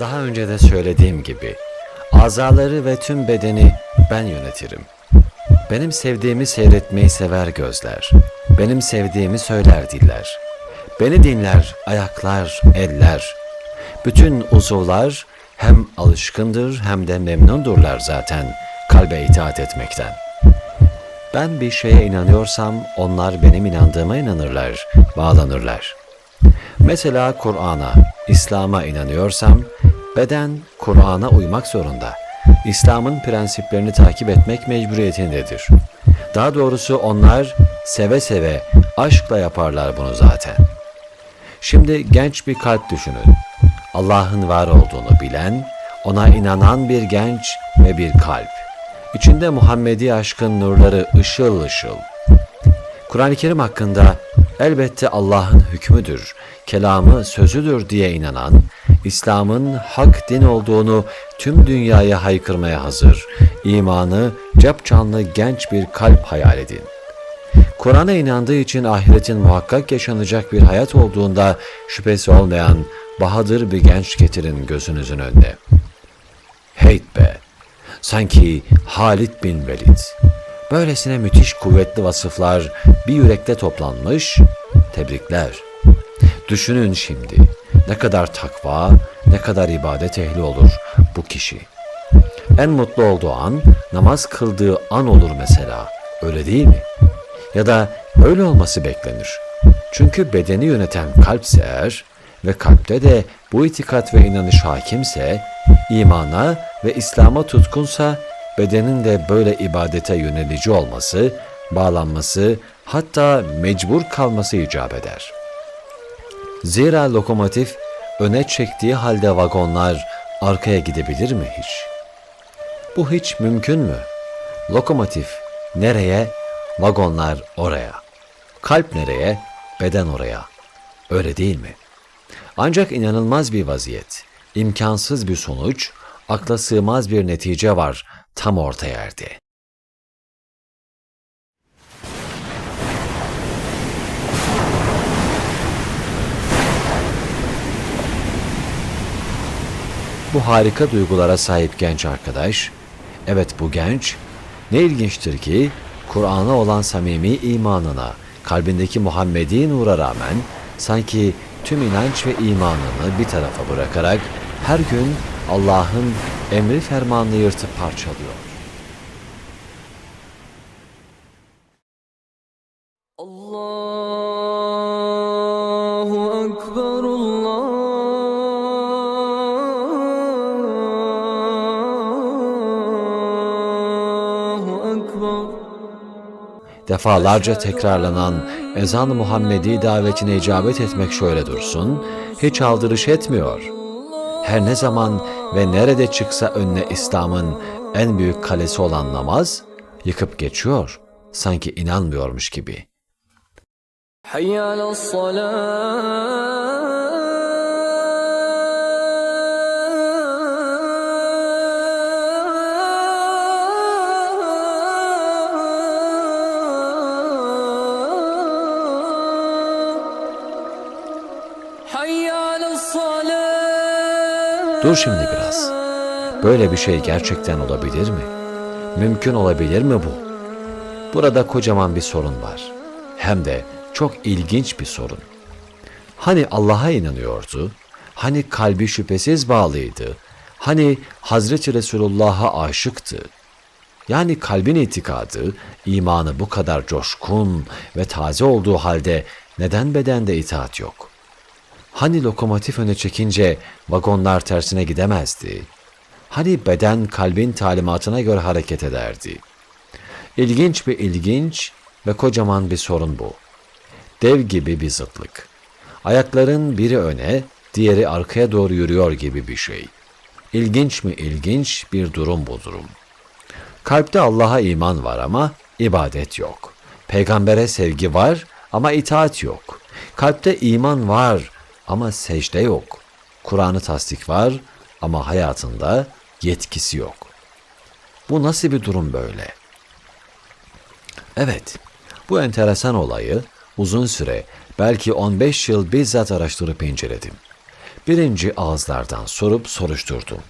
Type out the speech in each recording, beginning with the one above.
Daha önce de söylediğim gibi azaları ve tüm bedeni ben yönetirim. Benim sevdiğimi seyretmeyi sever gözler. Benim sevdiğimi söyler diller. Beni dinler ayaklar, eller. Bütün uzuvlar hem alışkındır hem de memnundurlar zaten kalbe itaat etmekten. Ben bir şeye inanıyorsam onlar benim inandığıma inanırlar, bağlanırlar. Mesela Kur'an'a, İslam'a inanıyorsam beden Kur'an'a uymak zorunda. İslam'ın prensiplerini takip etmek mecburiyetindedir. Daha doğrusu onlar seve seve, aşkla yaparlar bunu zaten. Şimdi genç bir kalp düşünün. Allah'ın var olduğunu bilen, ona inanan bir genç ve bir kalp. İçinde Muhammedi aşkın nurları ışıl ışıl. Kur'an-ı Kerim hakkında elbette Allah'ın hükmüdür, kelamı sözüdür diye inanan, İslam'ın hak din olduğunu tüm dünyaya haykırmaya hazır, imanı capcanlı genç bir kalp hayal edin. Kur'an'a inandığı için ahiretin muhakkak yaşanacak bir hayat olduğunda şüphesi olmayan bahadır bir genç getirin gözünüzün önüne. Heyt be! Sanki Halid bin Velid. Böylesine müthiş kuvvetli vasıflar bir yürekte toplanmış, tebrikler. Düşünün şimdi ne kadar takva, ne kadar ibadet ehli olur bu kişi. En mutlu olduğu an namaz kıldığı an olur mesela. Öyle değil mi? Ya da öyle olması beklenir. Çünkü bedeni yöneten kalpse eğer ve kalpte de bu itikat ve inanış hakimse, imana ve İslam'a tutkunsa bedenin de böyle ibadete yönelici olması, bağlanması, hatta mecbur kalması icap eder. Zira lokomotif öne çektiği halde vagonlar arkaya gidebilir mi hiç? Bu hiç mümkün mü? Lokomotif nereye? Vagonlar oraya. Kalp nereye? Beden oraya. Öyle değil mi? Ancak inanılmaz bir vaziyet, imkansız bir sonuç, akla sığmaz bir netice var tam orta yerde. Bu harika duygulara sahip genç arkadaş, evet bu genç, ne ilginçtir ki Kur'an'a olan samimi imanına, kalbindeki Muhammedi nura rağmen sanki tüm inanç ve imanını bir tarafa bırakarak her gün Allah'ın emri fermanını yırtıp parçalıyor. Allah defalarca tekrarlanan ezan Muhammedi davetine icabet etmek şöyle dursun, hiç aldırış etmiyor. Her ne zaman ve nerede çıksa önüne İslam'ın en büyük kalesi olan namaz, yıkıp geçiyor, sanki inanmıyormuş gibi. Hayyâlâs salâh Dur şimdi biraz. Böyle bir şey gerçekten olabilir mi? Mümkün olabilir mi bu? Burada kocaman bir sorun var. Hem de çok ilginç bir sorun. Hani Allah'a inanıyordu? Hani kalbi şüphesiz bağlıydı? Hani Hazreti Resulullah'a aşıktı? Yani kalbin itikadı, imanı bu kadar coşkun ve taze olduğu halde neden bedende itaat yok? Hani lokomotif öne çekince vagonlar tersine gidemezdi? Hani beden kalbin talimatına göre hareket ederdi? İlginç bir ilginç ve kocaman bir sorun bu. Dev gibi bir zıtlık. Ayakların biri öne, diğeri arkaya doğru yürüyor gibi bir şey. İlginç mi ilginç bir durum bu durum. Kalpte Allah'a iman var ama ibadet yok. Peygambere sevgi var ama itaat yok. Kalpte iman var ama secde yok. Kur'an'ı tasdik var ama hayatında yetkisi yok. Bu nasıl bir durum böyle? Evet, bu enteresan olayı uzun süre, belki 15 yıl bizzat araştırıp inceledim. Birinci ağızlardan sorup soruşturdum.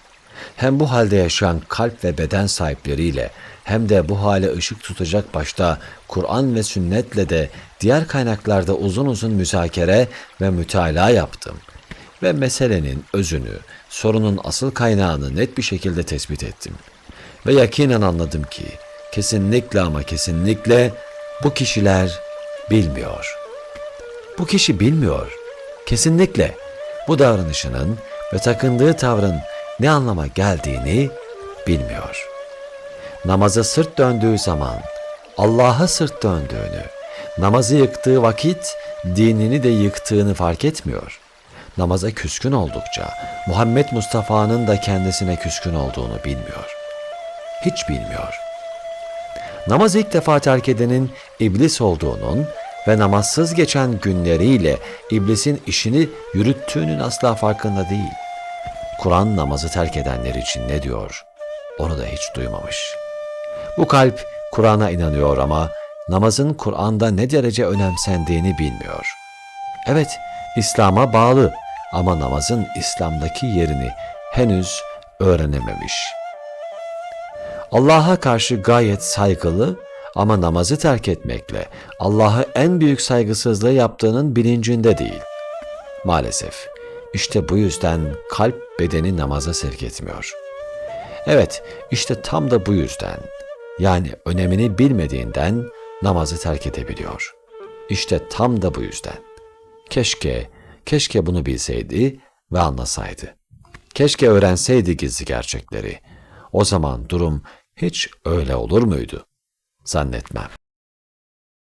Hem bu halde yaşayan kalp ve beden sahipleriyle hem de bu hale ışık tutacak başta Kur'an ve sünnetle de diğer kaynaklarda uzun uzun müzakere ve mütalaa yaptım. Ve meselenin özünü, sorunun asıl kaynağını net bir şekilde tespit ettim. Ve yakinen anladım ki kesinlikle ama kesinlikle bu kişiler bilmiyor. Bu kişi bilmiyor. Kesinlikle bu davranışının ve takındığı tavrın ne anlama geldiğini bilmiyor. Namaza sırt döndüğü zaman Allah'a sırt döndüğünü, namazı yıktığı vakit dinini de yıktığını fark etmiyor. Namaza küskün oldukça Muhammed Mustafa'nın da kendisine küskün olduğunu bilmiyor. Hiç bilmiyor. Namaz ilk defa terk edenin iblis olduğunun ve namazsız geçen günleriyle iblisin işini yürüttüğünün asla farkında değil. Kur'an namazı terk edenler için ne diyor? Onu da hiç duymamış. Bu kalp Kur'an'a inanıyor ama namazın Kur'an'da ne derece önemsendiğini bilmiyor. Evet, İslam'a bağlı ama namazın İslam'daki yerini henüz öğrenememiş. Allah'a karşı gayet saygılı ama namazı terk etmekle Allah'a en büyük saygısızlığı yaptığının bilincinde değil. Maalesef işte bu yüzden kalp bedeni namaza sevk etmiyor. Evet işte tam da bu yüzden yani önemini bilmediğinden namazı terk edebiliyor. İşte tam da bu yüzden. Keşke, keşke bunu bilseydi ve anlasaydı. Keşke öğrenseydi gizli gerçekleri. O zaman durum hiç öyle olur muydu? Zannetmem.